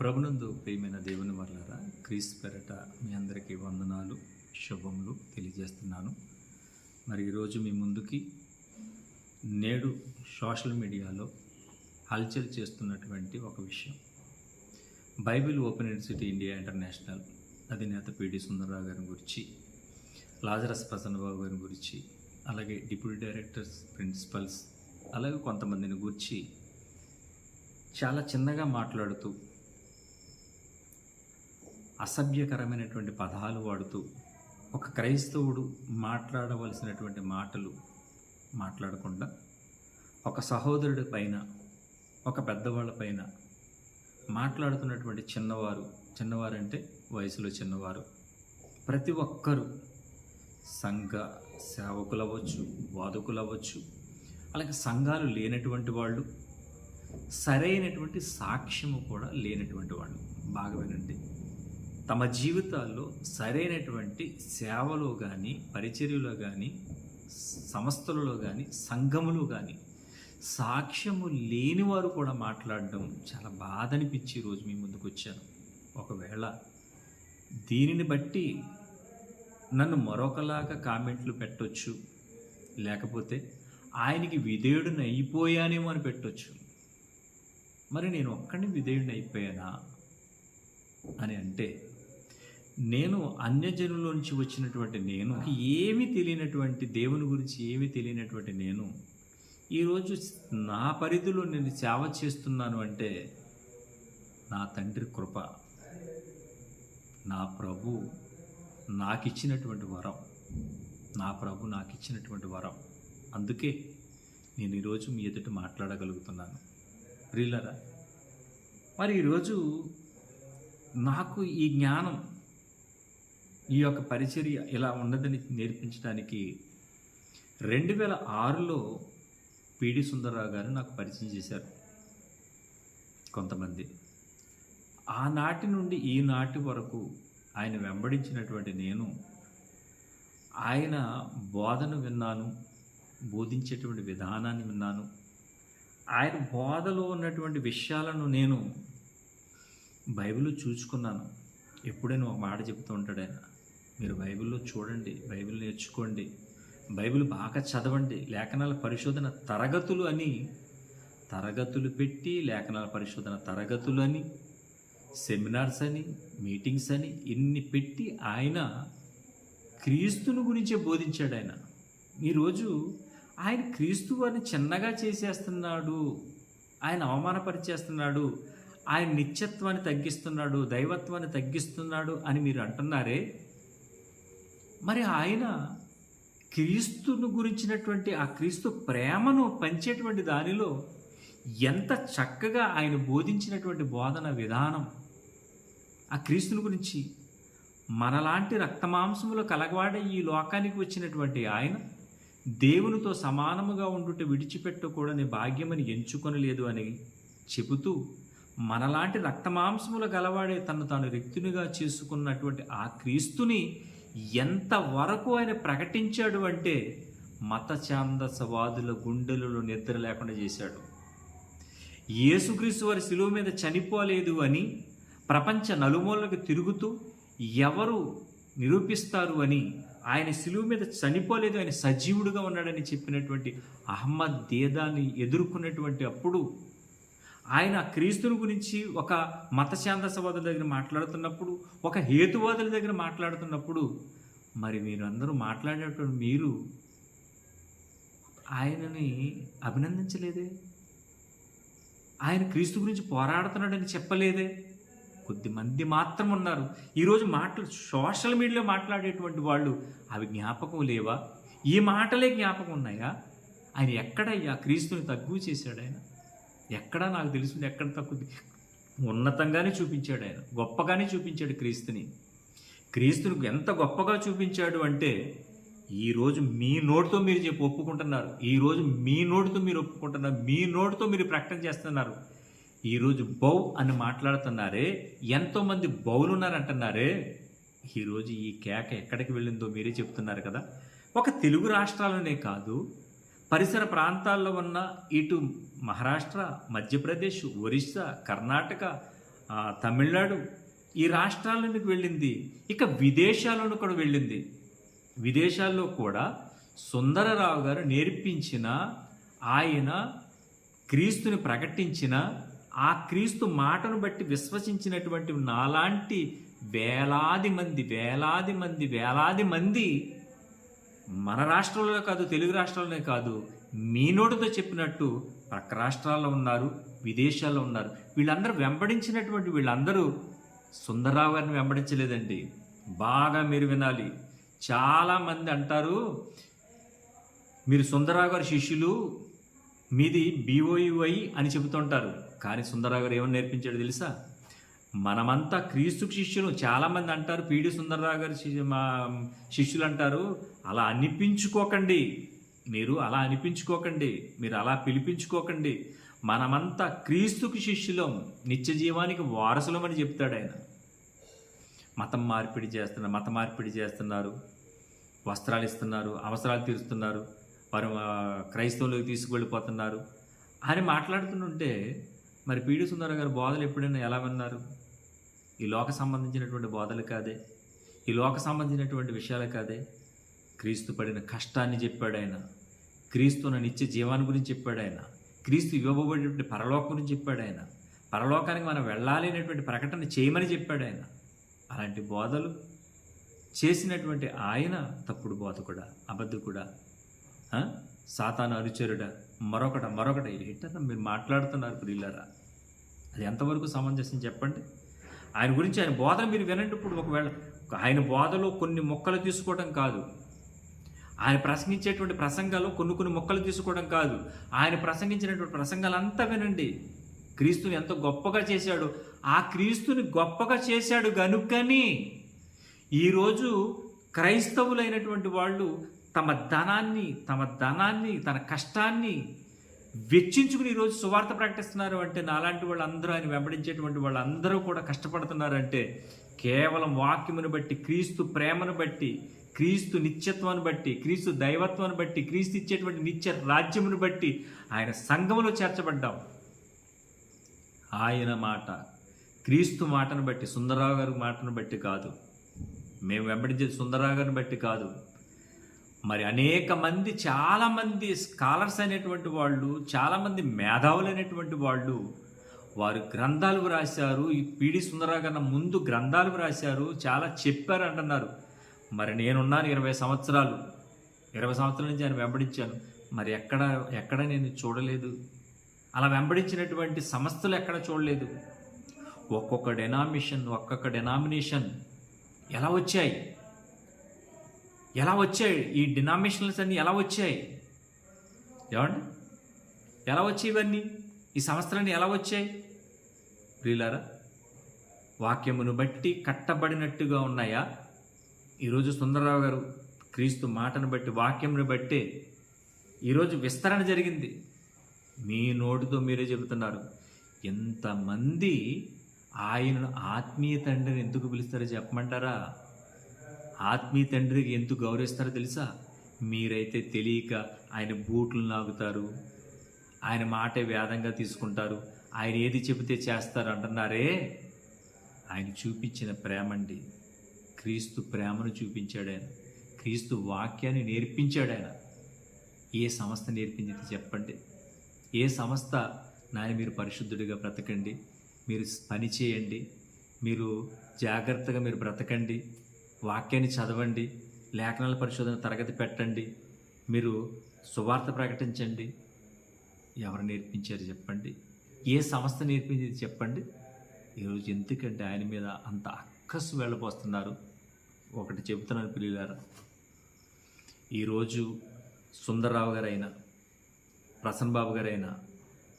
ప్రభునందు ప్రియమైన దేవుని వల్ల క్రీస్ పెరట మీ అందరికీ వందనాలు శుభములు తెలియజేస్తున్నాను. మరి ఈరోజు మీ ముందుకి నేడు సోషల్ మీడియాలో హల్చల్ చేస్తున్నటువంటి ఒక విషయం. Bible open university India international అధినేత పిడి సుందరరావు గారి గురించి లాజరస్ ప్రసన్నబాబు గారి గురించి అలాగే డిప్యూటీ డైరెక్టర్స్ ప్రిన్సిపల్స్ అలాగే కొంతమందిని గురించి చాలా చిన్నగా మాట్లాడుతూ అసభ్యకరమైనటువంటి పదాలు వాడుతూ ఒక క్రైస్తవుడు మాట్లాడవలసినటువంటి మాటలు మాట్లాడకుండా ఒక సహోదరుడి పైన ఒక పెద్దవాళ్ళ పైన మాట్లాడుతున్నటువంటి చిన్నవారు చిన్నవారంటే వయసులో చిన్నవారు ప్రతి ఒక్కరూ సంఘ సేవకులు అవ్వచ్చు వాదకులు అవ్వచ్చు అలాగే సంఘాలు లేనటువంటి వాళ్ళు సరైనటువంటి సాక్ష్యము కూడా లేనటువంటి వాళ్ళు. బాగా వినండి. తమ జీవితాల్లో సరైనటువంటి సేవలో కానీ పరిచర్యలో కానీ సంస్థలలో కానీ సంఘములో కానీ సాక్ష్యము లేని వారు కూడా మాట్లాడడం చాలా బాధ అనిపించి ఈరోజు మీ ముందుకు వచ్చాను. ఒకవేళ దీనిని బట్టి నన్ను మరొకలాగా కామెంట్లు పెట్టొచ్చు. లేకపోతే ఆయనకి విధేయుడిని అయిపోయానేమో అని పెట్టొచ్చు. మరి నేను ఒక్కడిని విధేయుడిని అయిపోయానా అని అంటే నేను అన్యజనుల నుంచి వచ్చినటువంటి నేను ఏమీ తెలియనటువంటి దేవుని గురించి ఏమీ తెలియనటువంటి నేను ఈరోజు నా పరిధిలో నేను సేవ చేస్తున్నాను అంటే నా తండ్రి కృప నా ప్రభు నాకు ఇచ్చినటువంటి వరం నా ప్రభు నాకు ఇచ్చినటువంటి వరం. అందుకే నేను ఈరోజు మీ ఎదుట మాట్లాడగలుగుతున్నాను. ప్రియులరా మరి ఈరోజు నాకు ఈ జ్ఞానం ఈ యొక్క పరిచర్య ఇలా ఉన్నదని నేర్పించడానికి రెండు వేల ఆరులో పిడి సుందరరావు గారు నాకు పరిచయం చేశారు కొంతమంది. ఆనాటి నుండి ఈనాటి వరకు ఆయన వెంబడించినటువంటి నేను ఆయన బోధన విన్నాను బోధించేటువంటి విధానాన్ని విన్నాను. ఆయన బోధలో ఉన్నటువంటి విషయాలను నేను బైబిల్లో చూసుకున్నాను. ఎప్పుడైనా ఒక మాట చెప్తూ ఉంటాడు ఆయన. మీరు బైబిల్లో చూడండి బైబిల్ నేర్చుకోండి బైబిల్ బాగా చదవండి లేఖనాల పరిశోధన తరగతులు అని తరగతులు పెట్టి లేఖనాల పరిశోధన తరగతులు అని సెమినార్స్ అని మీటింగ్స్ అని ఇన్ని పెట్టి ఆయన క్రీస్తుని గురించే బోధించాడు ఆయన. ఈరోజు ఆయన క్రీస్తు వారిని చిన్నగా చేసేస్తున్నాడు ఆయన అవమానపరిచేస్తున్నాడు ఆయన నిత్యత్వాన్ని తగ్గిస్తున్నాడు దైవత్వాన్ని తగ్గిస్తున్నాడు అని మీరు అంటున్నారే? మరి ఆయన క్రీస్తును గురించినటువంటి ఆ క్రీస్తు ప్రేమను పంచేటువంటి దానిలో ఎంత చక్కగా ఆయన బోధించినటువంటి బోధన విధానం ఆ క్రీస్తుని గురించి మనలాంటి రక్తమాంసములు కలగవాడే ఈ లోకానికి వచ్చినటువంటి ఆయన దేవునితో సమానముగా ఉండుట విడిచిపెట్టకూడని భాగ్యమని ఎంచుకొనలేదు అని చెబుతూ మనలాంటి రక్తమాంసములు గలవాడే తను తాను వ్యక్తునిగా చేసుకున్నటువంటి ఆ క్రీస్తుని ఎంతవరకు ఆయన ప్రకటించాడు అంటే మత ఛాందసవాదుల గుండెలలో నిద్ర లేకుండా చేశాడు. యేసుక్రీస్తు వారి శిలువ మీద చనిపోలేదు అని ప్రపంచ నలుమూలకు తిరుగుతూ ఎవరు నిరూపిస్తారు అని ఆయన శిలువ మీద చనిపోలేదు ఆయన సజీవుడుగా ఉన్నాడని చెప్పినటువంటి అహ్మద్ దేదాన్ని ఎదుర్కొన్నటువంటి అప్పుడు ఆయన క్రీస్తుని గురించి ఒక మత శాంతసవాదుల దగ్గర మాట్లాడుతున్నప్పుడు ఒక హేతువాదుల దగ్గర మాట్లాడుతున్నప్పుడు మరి మీరు అందరూ మాట్లాడేటువంటి మీరు ఆయనని అభినందించలేదే? ఆయన క్రీస్తు గురించి పోరాడుతున్నాడని చెప్పలేదే? కొద్దిమంది మాత్రం ఉన్నారు. ఈరోజు మాటలు సోషల్ మీడియాలో మాట్లాడేటువంటి వాళ్ళు అవి జ్ఞాపకం లేవా? ఈ మాటలే జ్ఞాపకం ఉన్నాయా? ఆయన ఎక్కడయ్యా క్రీస్తుని తగ్గు చేశాడు ఆయన? ఎక్కడా నాకు తెలిసింది ఎక్కడ తక్కువ ఉన్నతంగానే చూపించాడు ఆయన. గొప్పగానే చూపించాడు క్రీస్తుని. క్రీస్తుని ఎంత గొప్పగా చూపించాడు అంటే ఈరోజు మీ నోటితో మీరు చెప్పి ఒప్పుకుంటున్నారు. ఈరోజు మీ నోటితో మీరు ఒప్పుకుంటున్నారు. మీ నోటితో మీరు ప్రకటన చేస్తున్నారు. ఈరోజు బౌ అని మాట్లాడుతున్నారే ఎంతోమంది బౌలు ఉన్నారంటున్నారే ఈరోజు ఈ కేక ఎక్కడికి వెళ్ళిందో మీరే చెప్తున్నారు కదా. ఒక తెలుగు రాష్ట్రాలనే కాదు పరిసర ప్రాంతాల్లో ఉన్న ఇటు మహారాష్ట్ర మధ్యప్రదేశ్ ఒరిస్సా కర్ణాటక తమిళనాడు ఈ రాష్ట్రాల్లోనికి వెళ్ళింది. ఇక విదేశాలను కూడా వెళ్ళింది. విదేశాల్లో కూడా సుందరరావు గారు నేర్పించిన ఆయన క్రీస్తుని ప్రకటించిన ఆ క్రీస్తు మాటను బట్టి విశ్వసించినటువంటి నాలాంటి వేలాది మంది వేలాది మంది వేలాది మంది మన రాష్ట్రంలో కాదు తెలుగు రాష్ట్రాలనే కాదు మీ నోటితో చెప్పినట్టు పక్క రాష్ట్రాల్లో ఉన్నారు విదేశాల్లో ఉన్నారు. వీళ్ళందరూ వెంబడించినటువంటి వీళ్ళందరూ సుందరరావు గారిని వెంబడించలేదండి. బాగా మీరు వినాలి. చాలామంది అంటారు మీరు సుందరరావు గారి శిష్యులు మీది బీఓయుఐ అని చెబుతుంటారు. కానీ సుందరరావు గారు ఏమని నేర్పించాడు తెలుసా? మనమంతా క్రీస్తు శిష్యులు. చాలామంది అంటారు పీడి సుందరరావు గారి శిష్యు మా శిష్యులు అంటారు అలా అనిపించుకోకండి. మీరు అలా అనిపించుకోకండి. మీరు అలా పిలిపించుకోకండి. మనమంతా క్రీస్తుకి శిష్యులం నిత్య జీవానికి వారసులమని చెప్తాడు ఆయన. మతం మార్పిడి చేస్తున్నారు మత మార్పిడి చేస్తున్నారు. వస్త్రాలు ఇస్తున్నారు అవసరాలు తీరుస్తున్నారు. వారు క్రైస్తవులకు తీసుకువెళ్ళిపోతున్నారు. అని మాట్లాడుతుంటే మరి పీడి సుందర గారు బోధలు ఎప్పుడైనా ఎలా విన్నారు? ఈ లోక సంబంధించినటువంటి బోధలు కాదే ఈ లోక సంబంధించినటువంటి విషయాలు కాదే. క్రీస్తు పడిన కష్టాన్ని చెప్పాడు ఆయన. క్రీస్తున్న నిత్య జీవాన్ని గురించి చెప్పాడు ఆయన. క్రీస్తు ఇవ్వబడినటువంటి పరలోకం గురించి చెప్పాడు ఆయన. పరలోకానికి మనం వెళ్ళాలి అనేటువంటి ప్రకటన చేయమని చెప్పాడు ఆయన. అలాంటి బోధలు చేసినటువంటి ఆయన తప్పుడు బోధ కూడా అబద్ధ కూడా సాతాను అనుచరుడా మరొకట మరొకట. ఏంటన్నా మీరు మాట్లాడుతున్నారు ప్రియులరా. అది ఎంతవరకు సమంజసం చెప్పండి? ఆయన గురించి ఆయన బోధన మీరు వినండి ఇప్పుడు ఒకవేళ. ఆయన బోధలో కొన్ని మొక్కలు తీసుకోవడం కాదు. ఆయన ప్రసంగించేటువంటి ప్రసంగాలు కొన్ని కొన్ని మొక్కలు తీసుకోవడం కాదు. ఆయన ప్రసంగించినటువంటి ప్రసంగాలంతా వినండి. క్రీస్తుని ఎంత గొప్పగా చేశాడు. ఆ క్రీస్తుని గొప్పగా చేశాడు గనుకని ఈరోజు క్రైస్తవులైనటువంటి వాళ్ళు తమ ధనాన్ని తమ ధనాన్ని తన కష్టాన్ని వెచ్చించుకుని ఈరోజు సువార్త ప్రకటిస్తున్నారు అంటే నాలాంటి వాళ్ళందరూ ఆయన వెంబడించేటువంటి వాళ్ళందరూ కూడా కష్టపడుతున్నారంటే కేవలం వాక్యమును బట్టి క్రీస్తు ప్రేమను బట్టి క్రీస్తు నిత్యత్వాన్ని బట్టి క్రీస్తు దైవత్వాన్ని బట్టి క్రీస్తు ఇచ్చేటువంటి నిత్య రాజ్యమును బట్టి ఆయన సంఘములో చేర్చబడ్డాం. ఆయన మాట క్రీస్తు మాటను బట్టి సుందరరావు గారి మాటను బట్టి కాదు. మేము వెంబడించేది సుందరరావు గారిని బట్టి కాదు. మరి అనేక మంది చాలామంది స్కాలర్స్ అనేటువంటి వాళ్ళు చాలామంది మేధావులు అనేటువంటి వాళ్ళు వారు గ్రంథాలు రాశారు ఈ పీడి సుందరా కన్నా ముందు గ్రంథాలు రాశారు చాలా చెప్పారు అంటున్నారు. మరి నేనున్నాను ఇరవై సంవత్సరాలు. ఇరవై సంవత్సరాల నుంచి ఆయన వెంబడించాను. మరి ఎక్కడ ఎక్కడ నేను చూడలేదు. అలా వెంబడించినటువంటి సంస్థలు ఎక్కడ చూడలేదు. ఒక్కొక్క డెనామినేషన్ ఒక్కొక్క డెనామినేషన్ ఎలా వచ్చాయి? ఎలా వచ్చాయి? ఈ డినామినేషన్స్ అన్నీ ఎలా వచ్చాయి? ఏమండి? ఎలా వచ్చాయి ఇవన్నీ? ఈ సంవత్సరాన్ని ఎలా వచ్చాయి? ప్రియులారా వాక్యమును బట్టి కట్టబడినట్టుగా ఉన్నాయా? ఈరోజు సుందరరావు గారు క్రీస్తు మాటను బట్టి వాక్యంను బట్టి ఈరోజు విస్తరణ జరిగింది. మీ నోటితో మీరే చెబుతున్నారు. ఎంతమంది ఆయనను ఆత్మీయ తండ్రిని ఎందుకు పిలుస్తారో చెప్పమంటారా? ఆత్మీయ తండ్రికి ఎందుకు గౌరవిస్తారో తెలుసా? మీరైతే తెలియక ఆయన బూట్లు నాగుతారు ఆయన మాటే వేదంగా తీసుకుంటారు ఆయన ఏది చెబితే చేస్తారు అంటున్నారే? ఆయన చూపించిన ప్రేమ అండి క్రీస్తు ప్రేమను చూపించాడు ఆయన. క్రీస్తు వాక్యాన్ని నేర్పించాడు ఆయన. ఏ సంస్థ నేర్పించింది చెప్పండి. ఏ సంస్థ నాయన మీరు పరిశుద్ధుడిగా బ్రతకండి. మీరు పని చేయండి. మీరు జాగ్రత్తగా మీరు బ్రతకండి. వాక్యాన్ని చదవండి లేఖనాల పరిశోధన తరగతి పెట్టండి మీరు సువార్త ప్రకటించండి. ఎవరు నేర్పించారు చెప్పండి? ఏ సంస్థ నేర్పించింది చెప్పండి? ఈరోజు ఎందుకంటే ఆయన మీద అంత అక్కసు వెళ్ళబోస్తున్నారు? ఒకటి చెబుతున్నాను పిల్లలారా ఈరోజు సుందరరావు గారైనా ప్రసన్న బాబు గారైనా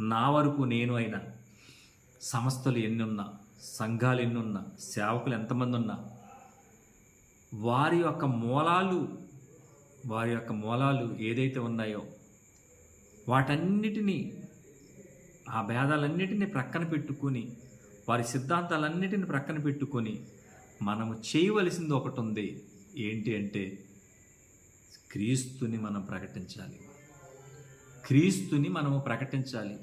నా వరకు నేను అయినా సంస్థలు ఎన్నున్నా సంఘాలు ఎన్నున్నా సేవకులు ఎంతమంది ఉన్నా వారి యొక్క మూలాలు వారి యొక్క మూలాలు ఏదైతే ఉన్నాయో వాటన్నిటినీ ఆ భేదాలన్నిటిని ప్రక్కన పెట్టుకొని వారి సిద్ధాంతాలన్నిటిని ప్రక్కన పెట్టుకొని మనము చేయవలసింది ఒకటి ఉంది. ఏంటి అంటే క్రీస్తుని మనం ప్రకటించాలి. క్రీస్తుని మనము ప్రకటించాలి.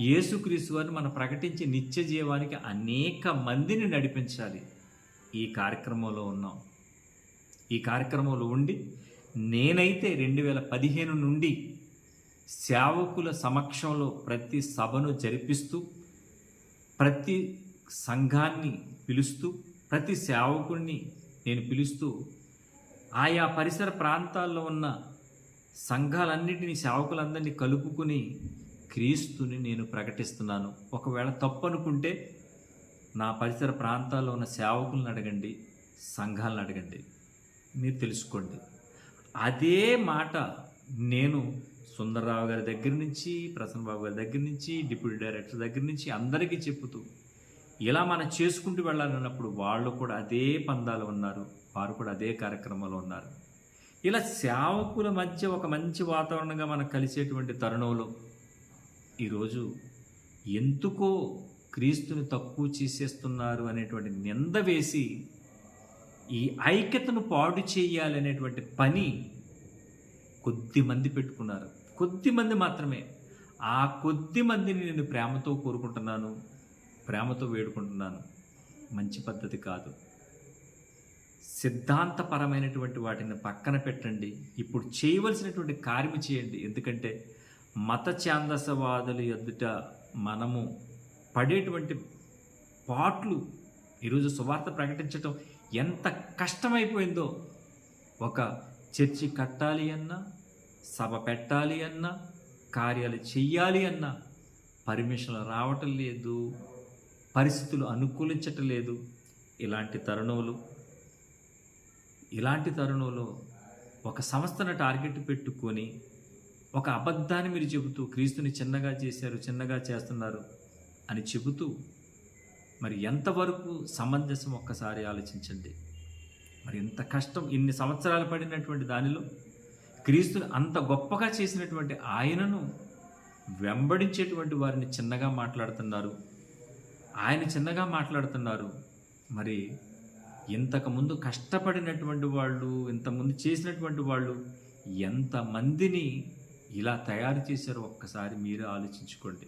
యేసుక్రీస్తు వారిని మనం ప్రకటించి నిత్య జీవానికి అనేక మందిని నడిపించాలి. ఈ కార్యక్రమంలో ఉన్నాం. ఈ కార్యక్రమంలో ఉండి నేనైతే రెండు వేల పదిహేను నుండి సేవకుల సమక్షంలో ప్రతి సభను జరిపిస్తూ ప్రతి సంఘాన్ని పిలుస్తూ ప్రతి సేవకుణ్ణి నేను పిలుస్తూ ఆయా పరిసర ప్రాంతాల్లో ఉన్న సంఘాలన్నిటినీ సేవకులందరినీ కలుపుకుని క్రీస్తుని నేను ప్రకటిస్తున్నాను. ఒకవేళ తప్పు అనుకుంటే నా పరిసర ప్రాంతాల్లో ఉన్న సేవకులను అడగండి సంఘాలను అడగండి. మీరు తెలుసుకోండి. అదే మాట నేను సుందరరావు గారి దగ్గర నుంచి ప్రసన్న బాబు గారి దగ్గర నుంచి డిప్యూటీ డైరెక్టర్ దగ్గర నుంచి అందరికీ చెప్పుతూ ఇలా మనం చేసుకుంటూ వెళ్ళాలన్నప్పుడు వాళ్ళు కూడా అదే పందాలు ఉన్నారు వారు కూడా అదే కార్యక్రమంలో ఉన్నారు. ఇలా సేవకుల మధ్య ఒక మంచి వాతావరణంగా మనం కలిసేటువంటి తరుణంలో ఈరోజు ఎందుకో క్రీస్తుని తక్కువ చేసేస్తున్నారు అనేటువంటి నింద వేసి ఈ ఐక్యతను పాడు చేయాలనేటువంటి పని కొద్ది మంది పెట్టుకున్నారు. కొద్ది మంది మాత్రమే. ఆ కొద్ది మందిని నేను ప్రేమతో కోరుకుంటున్నాను ప్రేమతో వేడుకుంటున్నాను. మంచి పద్ధతి కాదు. సిద్ధాంతపరమైనటువంటి వాటిని పక్కన పెట్టండి. ఇప్పుడు చేయవలసినటువంటి కార్యం చేయండి. ఎందుకంటే మత ఛాందసవాదులు ఎదుట మనము పడేటువంటి పాట్లు ఈరోజు సువార్త ప్రకటించటం ఎంత కష్టమైపోయిందో. ఒక చర్చి కట్టాలి అన్నా సభ పెట్టాలి అన్నా కార్యాలు చెయ్యాలి అన్నా పర్మిషన్లు రావటం లేదు పరిస్థితులు అనుకూలించటం లేదు. ఇలాంటి తరుణంలో ఇలాంటి తరుణంలో ఒక సంస్థను టార్గెట్ పెట్టుకొని ఒక అబద్ధాన్ని మీరు చెబుతూ క్రీస్తుని చిన్నగా చేశారు చిన్నగా చేస్తున్నారు అని చెబుతూ మరి ఎంతవరకు సమంజసం ఒక్కసారి ఆలోచించండి. మరి ఎంత కష్టం ఇన్ని సంవత్సరాలు పడినటువంటి దానిలో క్రీస్తుని అంత గొప్పగా చేసినటువంటి ఆయనను వెంబడించేటువంటి వారిని చిన్నగా మాట్లాడుతున్నారు. ఆయన చిన్నగా మాట్లాడుతున్నారు. మరి ఇంతకుముందు కష్టపడినటువంటి వాళ్ళు ఇంతకుముందు చేసినటువంటి వాళ్ళు ఎంతమందిని ఇలా తయారు చేశారో ఒక్కసారి మీరే ఆలోచించుకోండి.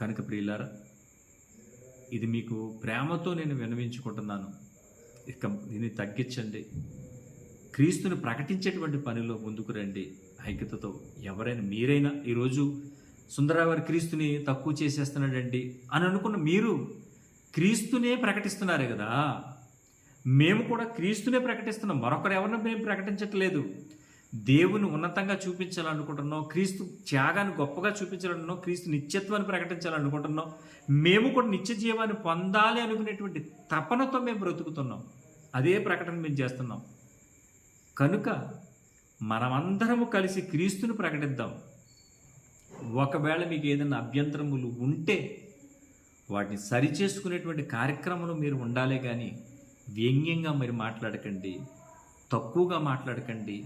కనుక ప్రియులారా ఇది మీకు ప్రేమతో నేను వినవించుకుంటున్నాను ఇక దీన్ని తగ్గించండి. క్రీస్తుని ప్రకటించేటువంటి పనిలో ముందుకు రండి. ఐక్యతతో ఎవరైనా మీరైనా ఈరోజు సుందరరావు క్రీస్తుని తక్కువ చేసేస్తున్నాడండి అని అనుకున్న మీరు క్రీస్తునే ప్రకటిస్తున్నారే కదా. మేము కూడా క్రీస్తునే ప్రకటిస్తున్నాం. మరొకరు ఎవరిని మేము ప్రకటించట్లేదు. దేవుని ఉన్నతంగా చూపించాలనుకుంటున్నావు క్రీస్తు త్యాగాన్ని గొప్పగా చూపించాలనుకున్నావు క్రీస్తు నిత్యత్వాన్ని ప్రకటించాలనుకుంటున్నాం మేము కూడా నిత్య జీవాన్ని పొందాలి అనుకునేటువంటి తపనతో మేము బ్రతుకుతున్నాం. అదే ప్రకటన మేము చేస్తున్నాం. కనుక మనమందరము కలిసి క్రీస్తుని ప్రకటిద్దాం. ఒకవేళ మీకు ఏదైనా అభ్యంతరములు ఉంటే వాటిని సరిచేసుకునేటువంటి కార్యక్రమంలో మీరు ఉండాలే కానీ వ్యంగ్యంగా మీరు మాట్లాడకండి తక్కువగా మాట్లాడకండి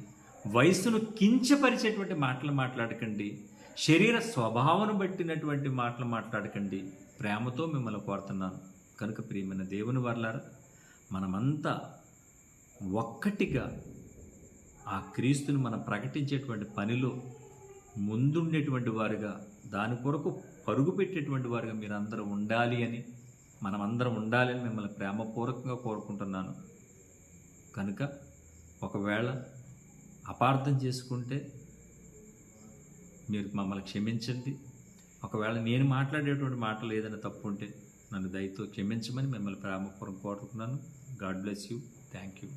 వయసును కించపరిచేటువంటి మాటలు మాట్లాడకండి. శరీర స్వభావం బట్టినటువంటి మాటలు మాట్లాడకండి. ప్రేమతో మిమ్మల్ని కోరుతున్నాను. కనుక ప్రియమైన దేవుని వర్లారా మనమంతా ఒక్కటిగా ఆ క్రీస్తుని మనం ప్రకటించేటువంటి పనిలో ముందుండేటువంటి వారుగా దాని కొరకు పరుగు పెట్టేటువంటి వారుగా మీరు అందరూ ఉండాలి అని మనమందరం ఉండాలి అని మిమ్మల్ని ప్రేమపూర్వకంగా కోరుకుంటున్నాను. కనుక ఒకవేళ అపార్థం చేసుకుంటే మీరు మమ్మల్ని క్షమించండి. ఒకవేళ నేను మాట్లాడేటువంటి మాటలు ఏదైనా తప్పు ఉంటే నన్ను దయతో క్షమించమని మిమ్మల్ని ప్రేమపూర్వం కోరుతున్నాను God bless you. Thank you.